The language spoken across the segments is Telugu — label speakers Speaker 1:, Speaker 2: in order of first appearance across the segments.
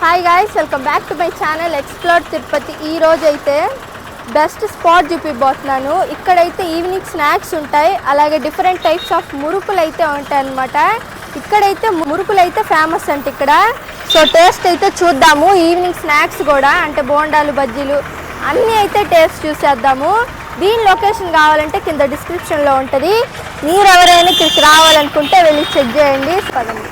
Speaker 1: Hi guys welcome back to my channel explore Tirupati ఈ రోజైతే బెస్ట్ స్పాట్ చూపిపోతున్నాను ఇక్కడైతే ఈవినింగ్ స్నాక్స్ ఉంటాయి అలాగే డిఫరెంట్ టైప్స్ ఆఫ్ మురుకులు అయితే ఉంటాయి అన్నమాట ఇక్కడైతే మురుకులు అయితే ఫేమస్ అంట ఇక్కడ. సో టేస్ట్ అయితే చూద్దాము ఈవినింగ్ స్నాక్స్ కూడా అంటే బోండాలు బజ్జీలు అన్నీ అయితే టేస్ట్ చూసేద్దాము. దీని లొకేషన్ కావాలంటే కింద డిస్క్రిప్షన్లో ఉంటుంది. మీరు ఎవరైనా ఇక్కడికి రావాలనుకుంటే వెళ్ళి చెక్ చేయండి. పదండి.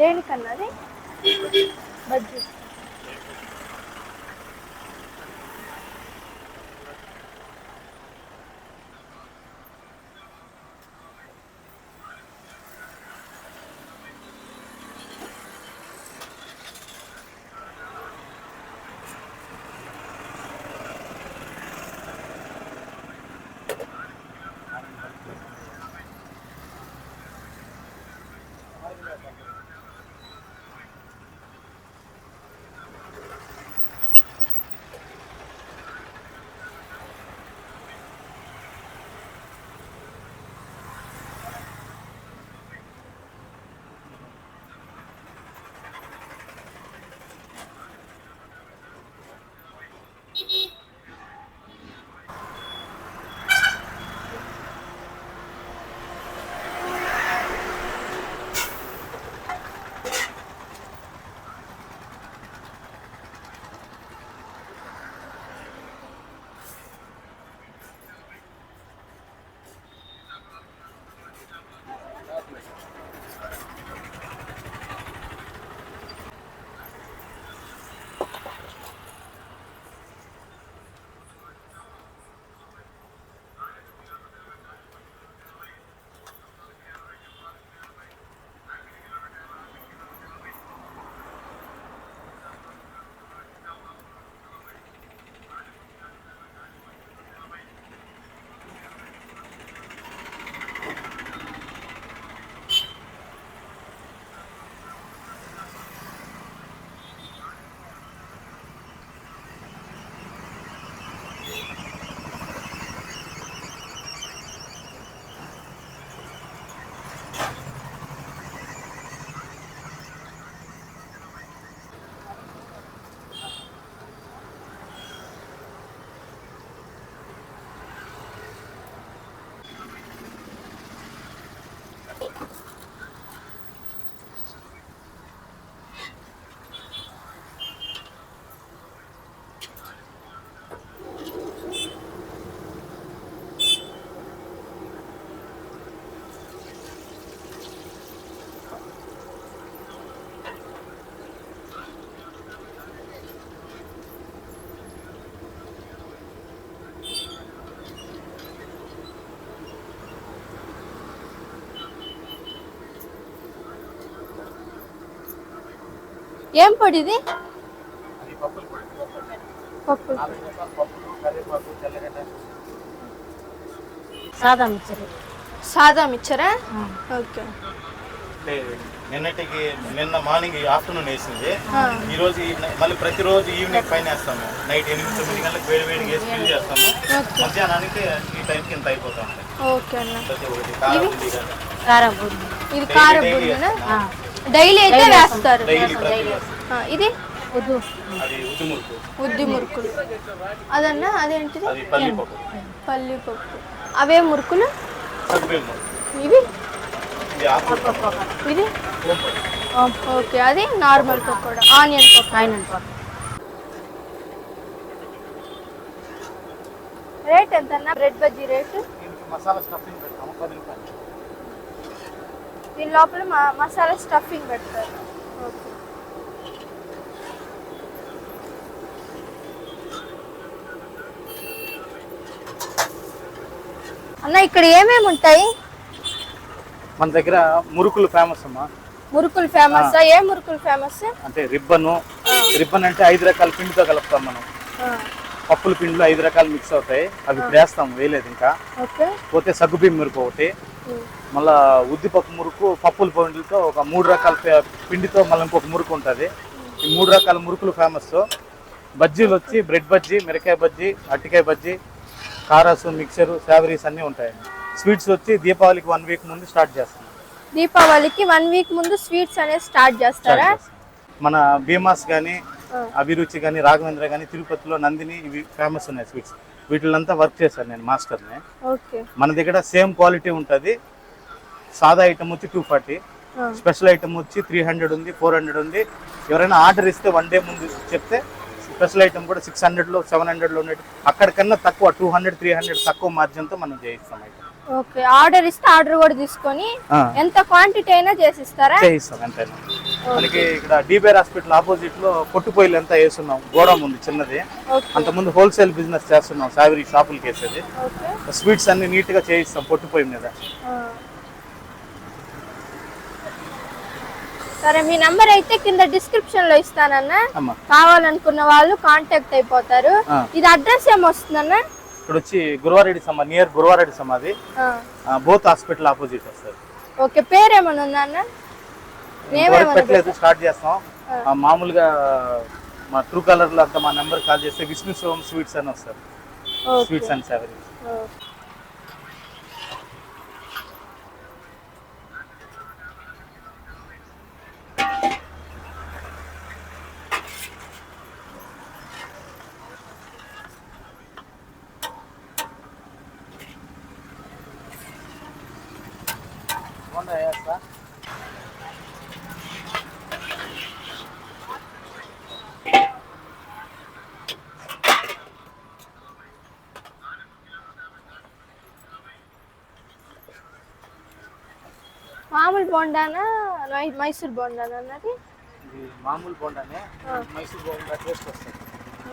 Speaker 1: దేనికన్నది బజ్జీ ఏం పొడి ఇది? పప్పు.
Speaker 2: సాదా మిక్చర్.
Speaker 1: సాదా మిచ్చరా ఓకే.
Speaker 3: నిన్నటికి నిన్న మార్నింగ్ ఆఫ్టర్నూన్ వేసింది. ఈ రోజు మళ్ళీ ప్రతిరోజు ఈవినింగ్ పైన వేస్తాము. నైట్ ఎనిమిది తొమ్మిది గంటలకు వేడి వేడిగా వేసి ఫిల్ చేస్తాము. మధ్యాహ్నానికి ఈ టైంకి ఇంత అయిపోతా
Speaker 1: ఓకే అన్న.
Speaker 3: ప్రతి ఒక్కటి కారం కదా.
Speaker 2: కారం
Speaker 1: ఇది కారం
Speaker 3: డైలీ
Speaker 1: అయితే వేస్తారు. ఇది?
Speaker 3: ఉద్ది మురుకు.
Speaker 1: ఉద్ది మురుకులు. అదన్నా అదేంటిది?
Speaker 3: అది పల్లిపప్పు
Speaker 1: పల్లిపప్పు అవే మురుకులు? ఇవి?
Speaker 3: ఇది
Speaker 1: ఓకే. అది normal pakoda. Onion pakoda. Rate ఎంత అన్న bread bajji rate?
Speaker 3: Masala stuffing పెడతాము.
Speaker 1: దీని లోపల మసాలా స్టఫింగ్ పెడతారు. ఓకే. అన్న ఇక్కడ ఏమేమి ఉంటాయి?
Speaker 3: మన దగ్గర మురుకులు ఫేమస్ అమ్మా.
Speaker 1: మురుకులు ఫేమస్ ఏ మురుకులు ఫేమస్
Speaker 3: అంటే రిబ్బను. రిబ్బన్ అంటే ఐదు రకాల పిండితో కలుపుతాం మనం. పప్పుల పిండిలో ఐదు రకాలు మిక్స్ అవుతాయి. అవి వేస్తాం వేయలేదు ఇంకా. పోతే సగ్గుబియ్యం మురుకు ఒకటి. మళ్ళా ఉద్దిపప్పు మురుకు పప్పుల పిండితో ఒక మూడు రకాల పిండితో మళ్ళీ ఇంకొక మురుకు ఉంటుంది. ఈ మూడు రకాల మురుకులు ఫేమస్ బజ్జీలు వచ్చి బ్రెడ్ బజ్జీ మిరకాయ బజ్జీ అట్టికాయ బజ్జీ కారాసు మిక్చరు శావరీస్ అన్నీ ఉంటాయి. స్వీట్స్ వచ్చి దీపావళికి వన్ వీక్ ముందు స్టార్ట్ చేస్తాం.
Speaker 1: దీపావళికి వన్ వీక్ ముందు స్వీట్స్ అనేది స్టార్ట్ చేస్తారా.
Speaker 3: మన భీమాస్ కానీ. అభిరుచి కానీ రాఘవేంద్ర కానీ తిరుపతిలో నందిని ఇవి ఫేమస్ ఉన్నాయి స్వీట్స్. వీటిలంతా వర్క్ చేశాను నేను మాస్టర్ని. మన దగ్గర సేమ్ క్వాలిటీ ఉంటుంది. సాదా ఐటమ్ వచ్చి టూ ఫార్టీ. స్పెషల్ ఐటమ్ వచ్చి త్రీ హండ్రెడ్ ఉంది ఫోర్ హండ్రెడ్ ఉంది. ఎవరైనా ఆర్డర్ ఇస్తే వన్ డే ముందు చెప్తే స్పెషల్ ఐటమ్ కూడా సిక్స్ హండ్రెడ్లో సెవెన్ హండ్రెడ్లో ఉండేది అక్కడికన్నా తక్కువ టూ హండ్రెడ్ త్రీ హండ్రెడ్ తక్కువ మార్జిన్తో మనం చేయిస్తాం ఐటమ్.
Speaker 1: ఓకే ఆర్డర్ ఇస్తే ఆర్డర్ కూడా తీసుకొని ఎంత క్వాంటిటీ అయినా చేసిస్తారా?
Speaker 3: చేయిస్తాం అంతేనా? మనకి ఇక్కడ డీబేర్ హాస్పిటల్ ఆపోజిట్లో పొట్టుపోయిలు ఎంత వేస్తున్నాం గోడౌన్ ఉంది చిన్నది. అంతకుముందు హోల్సేల్ బిజినెస్ చేస్తున్నాం సావరీ షాపులకి వేసేది. స్వీట్స్ అన్ని నీట్గా చేయిస్తాం పొట్టుపోయి మీద.
Speaker 1: సరే మీ నంబర్ అయితే కింద డిస్క్రిప్షన్లో ఇస్తానన్న కావాలనుకున్న వాళ్ళు కాంటాక్ట్ అయిపోతారు. ఇది అడ్రస్ ఏమొస్తుందన్న
Speaker 3: ఇక్కడ వచ్చి గురువారెడ్డి సమ నియర్ గురువారెడ్డి సమాధి. బోత్ హాస్పిటల్ ఆపోజిట్ వస్తుంది
Speaker 1: ఓకే పేరు ఏమైనా ఉందా అన్న?
Speaker 3: ఇంతవరకు పెట్టలేదు స్టార్ట్ చేస్తాం. ఆ, మామూలుగా మా ట్రూ కలర్లో అంతా మా నెంబర్ కాల్ చేస్తే విష్ణు శివం స్వీట్స్ అని వస్తారు.
Speaker 1: Okay.
Speaker 3: Sweets and savoury
Speaker 1: okay. మామూలు బొండానా? మైసూర్ బొండానా అన్నది?
Speaker 3: ఇది మామూలు బోండానే. మైసూర్ బోండా టేస్ట్ వస్తుంది.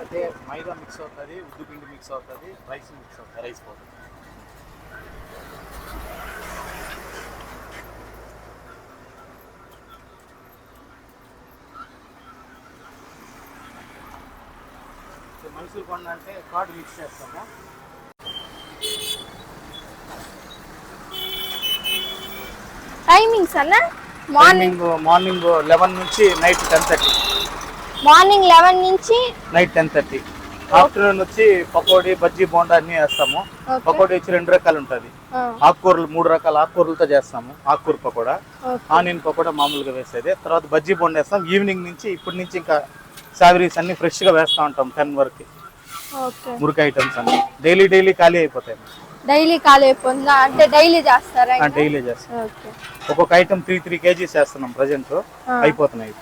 Speaker 3: అంటే మైదా మిక్స్ అవుతుంది ఉద్దు పిండి మిక్స్ అవుతుంది రైస్ మిక్స్ అవుతుంది. రైస్ పౌడర్ మైసూర్ బోండా అంటే కార్డ్ మిక్స్ చేస్తాము.
Speaker 1: టైమింగ్స్ అన్న? మార్నింగ్
Speaker 3: మార్నింగ్ లెవెన్ నుంచి night ten thirty
Speaker 1: morning eleven నుంచి?
Speaker 3: నైట్ టెన్ థర్టీ ఆఫ్టర్నూన్ వచ్చి పకోడీ బజ్జీ బోండా అన్ని వేస్తాము. పకోడీ వచ్చి రెండు రకాలు ఉంటుంది. ఆకుకూరలు మూడు రకాల ఆకుకూరలతో చేస్తాము ఆకుకూర పకోడా. ఆనియన్ పకోడా మామూలుగా వేసేది. తర్వాత బజ్జీ బోండా వేస్తాం. ఈవినింగ్ నుంచి ఇప్పటి నుంచి ఇంకా సావరీస్ అన్ని ఫ్రెష్గా వేస్తూ ఉంటాం టెన్ వరకు. మురికి ఐటమ్స్ అన్ని. డైలీ డైలీ ఖాళీ అయిపోతాయి.
Speaker 1: డైలీ ఖాళీ అయిపోతుందా? అంటే డైలీ చేస్తారా?
Speaker 3: డైలీ చేస్తాం. ఒక్కొక్క ఐటమ్ త్రీ త్రీ కేజీస్ వేస్తున్నాం ప్రజెంట్. అయిపోతున్నాయి.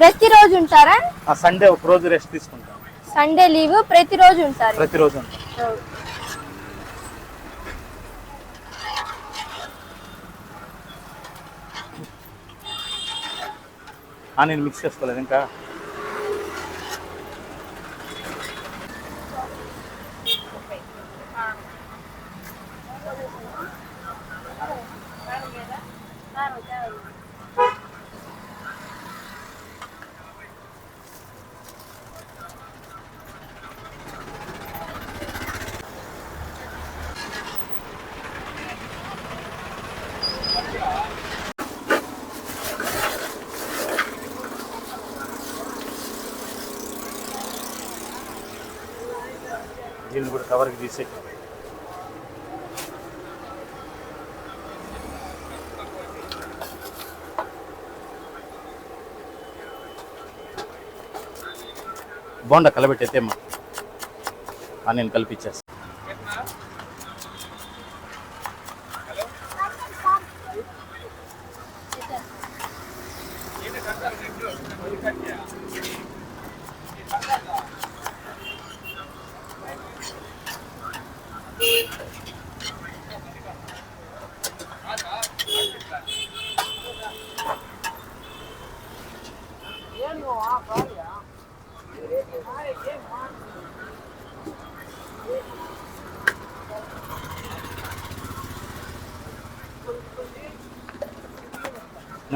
Speaker 1: ప్రతిరోజు ఉంటారా?
Speaker 3: ఆ సండే ఒక రోజు రెస్ట్ తీసుకుంటాం.
Speaker 1: సండే లీవ్ ప్రతిరోజు ఉంటారు.
Speaker 3: ప్రతిరోజు ఉంటాం.
Speaker 1: ఓకే.
Speaker 3: ఆనియన్ మిక్స్ చేసుకోలేదు ఇంకా. దీన్ని కూడా కవర్కి తీసే బాగుండ కలబెట్టి నేను కల్పించేస్తాను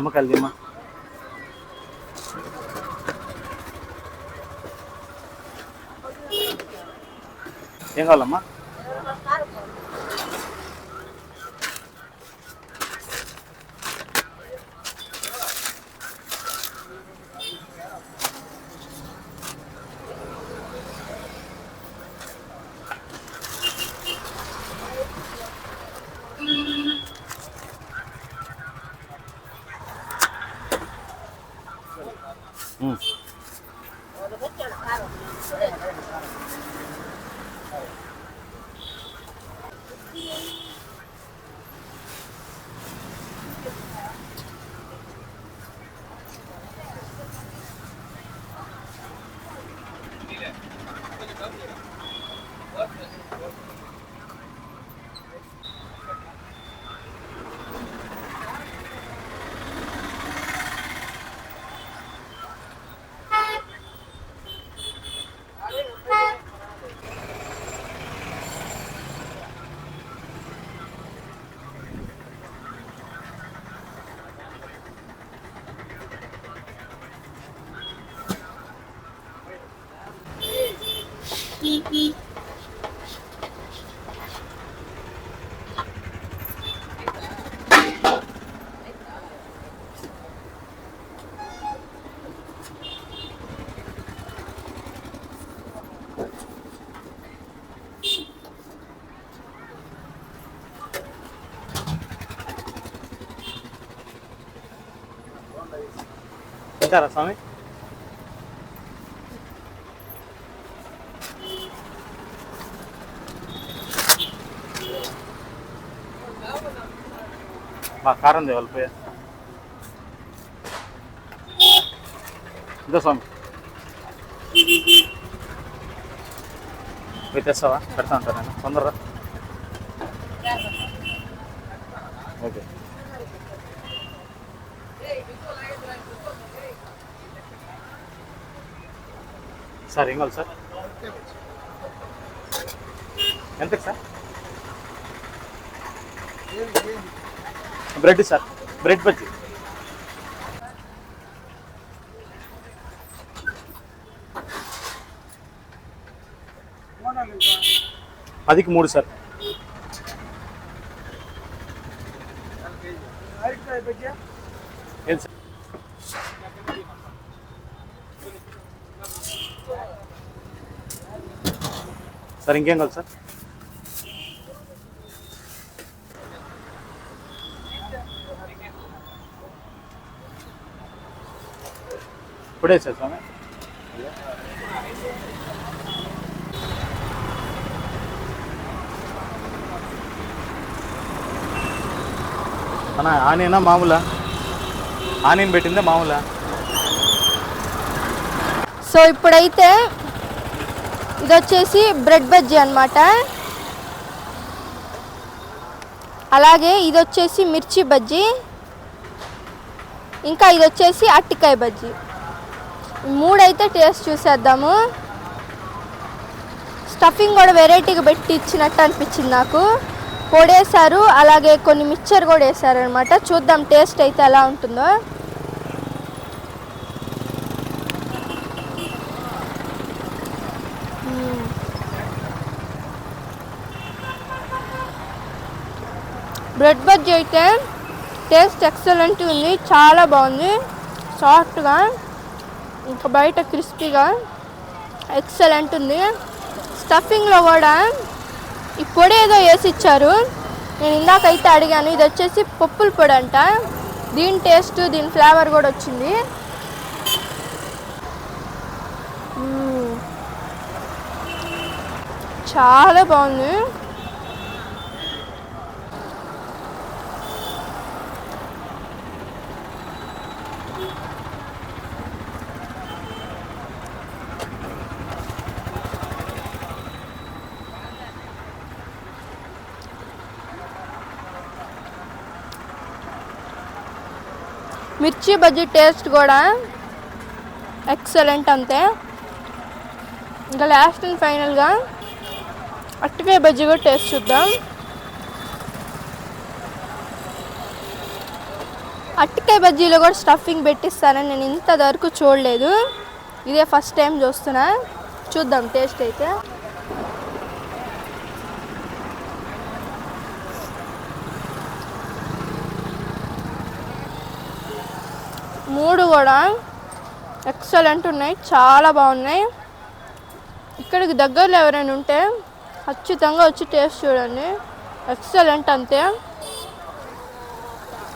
Speaker 3: నిమ్మకాయలు దిమ్మా ఏం కావాలమ్మా? తింటారా స్వామి? మా కారం దేవాలిపోయా ఇదో స్వామి. పోయి తెస్తావా? పెడతా ఉంటాను నేను. తొందరగా. ఓకే. సార్ ఏం కావాలి సార్? ఎంతకు sir? Bread sir bread bajji పదికి మూడు సార్ ఏం సార్ సార్ ఇంకేం కావాలి సార్ ఇప్పుడే సార్ స్వామి. అన్న ఆనియనా మామూలా? ఆనియన్ పెట్టిందే మామూలా?
Speaker 1: సో ఇప్పుడైతే ఇది వచ్చేసి బ్రెడ్ బజ్జీ అన్నమాట. అలాగే ఇది వచ్చేసి మిర్చి బజ్జీ. ఇంకా ఇది వచ్చేసి అట్టికాయ బజ్జీ. మూడైతే టేస్ట్ చూసేద్దాము. స్టఫింగ్ కూడా వెరైటీగా పెట్టి ఇచ్చినట్టు అనిపించింది నాకు. పొడేశారు అలాగే కొన్ని మిక్చర్ కూడా వేశారు అనమాట చూద్దాం టేస్ట్ అయితే ఎలా ఉంటుందో. బ్రెడ్ బజ్జీ అయితే టేస్ట్ ఎక్సలెంట్ ఉంది చాలా బాగుంది. సాఫ్ట్గా. ఇంకా బయట క్రిస్పీగా ఎక్సలెంట్ ఉంది. స్టఫింగ్లో కూడా ఈ పొడి ఏదో వేసి ఇచ్చారు. నేను ఇందాకైతే అడిగాను ఇది వచ్చేసి పప్పుల పొడి అంట. దీని టేస్ట్ దీని ఫ్లేవర్ కూడా వచ్చింది. చాలా బాగుంది. మిర్చి బజ్జీ టేస్ట్ కూడా ఎక్సలెంట్ అంతే. ఇంకా లాస్ట్ అండ్ ఫైనల్గా అట్టికాయ బజ్జీ కూడా టేస్ట్ చూద్దాం. అట్టికాయ బజ్జీలో కూడా స్టఫింగ్ పెట్టిస్తానని నేను ఇంతవరకు చూడలేదు. ఇదే ఫస్ట్ టైం చూస్తున్నా. చూద్దాం టేస్ట్ అయితే. మూడు కూడా ఎక్సలెంట్ ఉన్నాయి చాలా బాగున్నాయి. ఇక్కడికి దగ్గరలో ఎవరైనా ఉంటే ఖచ్చితంగా వచ్చి టేస్ట్ చూడండి. ఎక్సలెంట్ అంతే.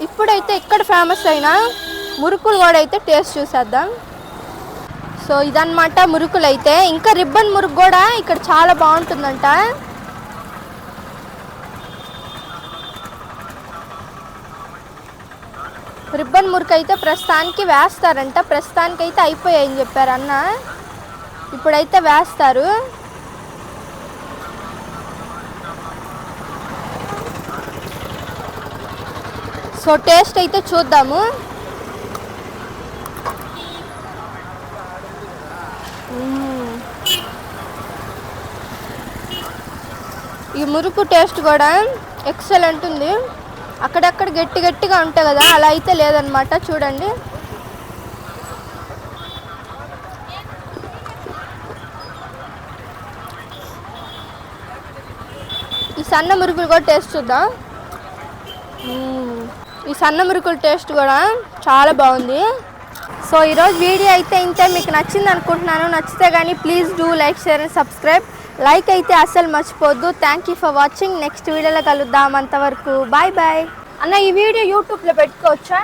Speaker 1: ఇప్పుడైతే ఇక్కడ ఫేమస్ అయిన మురుకులు కూడా అయితే టేస్ట్ చూసేద్దాం. సో ఇదన్నమాట మురుకులు అయితే ఇంకా రిబ్బన్ మురుకు కూడా ఇక్కడ చాలా బాగుంటుందంట. రిబ్బన్ మురుకు అయితే ప్రస్తుతానికి వేస్తారంట. ప్రస్తుతానికి అయితే అయిపోయాయని చెప్పారు అన్న. ఇప్పుడైతే వేస్తారు. సో టేస్ట్ అయితే చూద్దాము. ఈ మురుకు టేస్ట్ కూడా ఎక్సలెంట్ ఉంది. అక్కడక్కడ గట్టి గట్టిగా ఉంటాయి కదా అలా అయితే లేదనమాట చూడండి. ఈ సన్న మురుకులు కూడా టేస్ట్ చూద్దాం. ఈ సన్న మురుకుల టేస్ట్ కూడా చాలా బాగుంది. సో ఈరోజు వీడియో అయితే ఇంతే. మీకు నచ్చింది అనుకుంటున్నాను. నచ్చితే కానీ please do like share and subscribe. Like అయితే అస్సలు మర్చిపోద్దు. Thank you for watching next వీడియోలో కలుద్దాం. అంతవరకు బాయ్ బాయ్ అన్న ఈ వీడియో యూట్యూబ్లో పెట్టుకోవచ్చా?